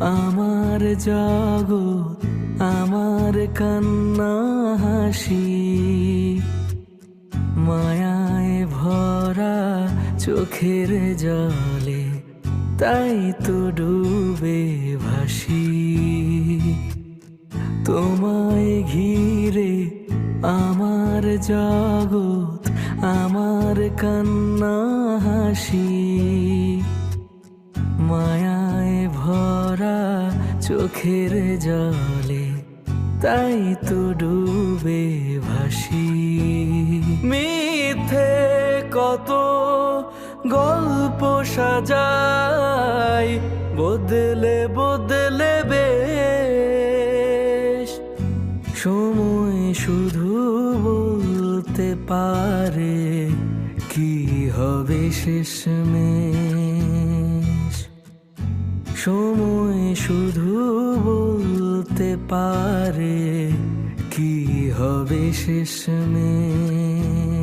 আমার জগৎ আমার কান্না হাসি। মায়ায় ভরা চোখের জলে তাই তো ডুবে ভাসি। তোমায় ঘিরে আমার জগৎ আমার কান্না হাসি। চোখের জলে, তাই তো ডুবে ভাসি। মিথ্যে কত গল্প সাজাই, বদলে বদলে বেশ। সময় শুধু বলতে পারে, কি হবে শেষমেশ? সময় শুধু বলতে পারে কি হবে শেষমেশ